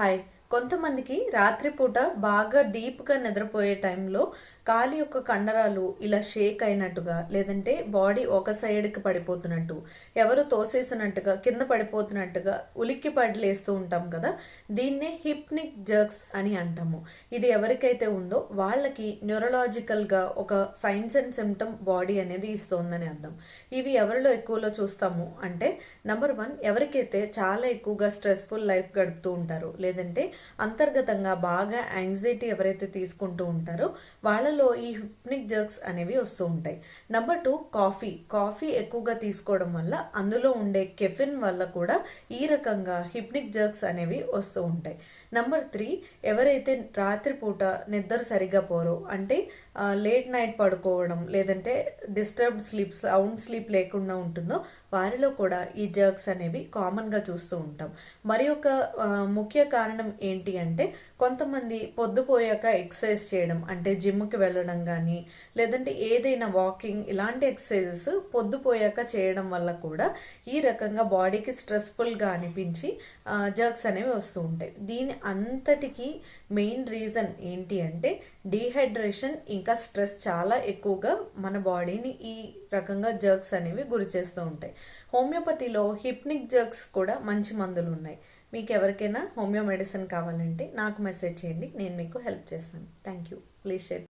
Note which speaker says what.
Speaker 1: Hi. కొంతమందికి రాత్రిపూట బాగా డీప్గా నిద్రపోయే టైంలో కాలి యొక్క కండరాలు ఇలా షేక్ అయినట్టుగా లేదంటే బాడీ ఒక సైడ్కి పడిపోతున్నట్టు ఎవరు తోసేసినట్టుగా కింద పడిపోతున్నట్టుగా ఉలిక్కి పడిలేస్తూ ఉంటాం కదా దీన్నే హిప్నిక్ జర్క్స్ అని అంటాము. ఇది ఎవరికైతే ఉందో వాళ్ళకి న్యూరలాజికల్గా ఒక సైన్స్ అండ్ సిమ్టమ్ బాడీ అనేది ఇస్తోందని అర్థం. ఇవి ఎవరిలో ఎక్కువలో చూస్తాము అంటే నంబర్ వన్ ఎవరికైతే చాలా ఎక్కువగా స్ట్రెస్ఫుల్ లైఫ్ గడుపుతూ ఉంటారు లేదంటే అంతర్గతంగా బాగా యాంగ్జైటీ ఎవరైతే తీసుకుంటూ ఉంటారో వాళ్ళలో ఈ హిప్నిక్ జర్క్స్ అనేవి వస్తూ ఉంటాయి. నెంబర్ టూ కాఫీ కాఫీ ఎక్కువగా తీసుకోవడం వల్ల అందులో ఉండే కెఫిన్ వల్ల కూడా ఈ రకంగా హిప్నిక్ జర్క్స్ అనేవి వస్తూ ఉంటాయి. నెంబర్ త్రీ ఎవరైతే రాత్రిపూట నిద్ర సరిగ్గా పోరో అంటే లేట్ నైట్ పడుకోవడం లేదంటే డిస్టర్బ్డ్ స్లీప్ సౌండ్ స్లీప్ లేకుండా ఉంటుందో వారిలో కూడా ఈ జర్క్స్ అనేవి కామన్గా చూస్తూ ఉంటాం. మరి ఒక ముఖ్య కారణం ఏంటి అంటే కొంతమంది పొద్దుపోయాక ఎక్సర్సైజ్ చేయడం అంటే జిమ్కి వెళ్ళడం కానీ లేదంటే ఏదైనా వాకింగ్ ఇలాంటి ఎక్సర్సైజెస్ పొద్దుపోయాక చేయడం వల్ల కూడా ఈ రకంగా బాడీకి స్ట్రెస్ఫుల్గా అనిపించి జర్క్స్ అనేవి వస్తూ ఉంటాయి. దీని అంతటికి మెయిన్ రీజన్ ఏంటి అంటే డీహైడ్రేషన్ ఇంకా స్ట్రెస్ చాలా ఎక్కువగా మన బాడీని ఈ రకంగా జర్క్స్ అనేవి గురి చేస్తూ ఉంటాయి. హోమియోపతిలో హిప్నిక్ జర్క్స్ కూడా మంచి మందులు ఉన్నాయి. మీకు ఎవరికైనా హోమియో మెడిసిన్ కావాలంటే నాకు మెసేజ్ చేయండి నేను మీకు హెల్ప్ చేస్తాను. Thank you. Please share.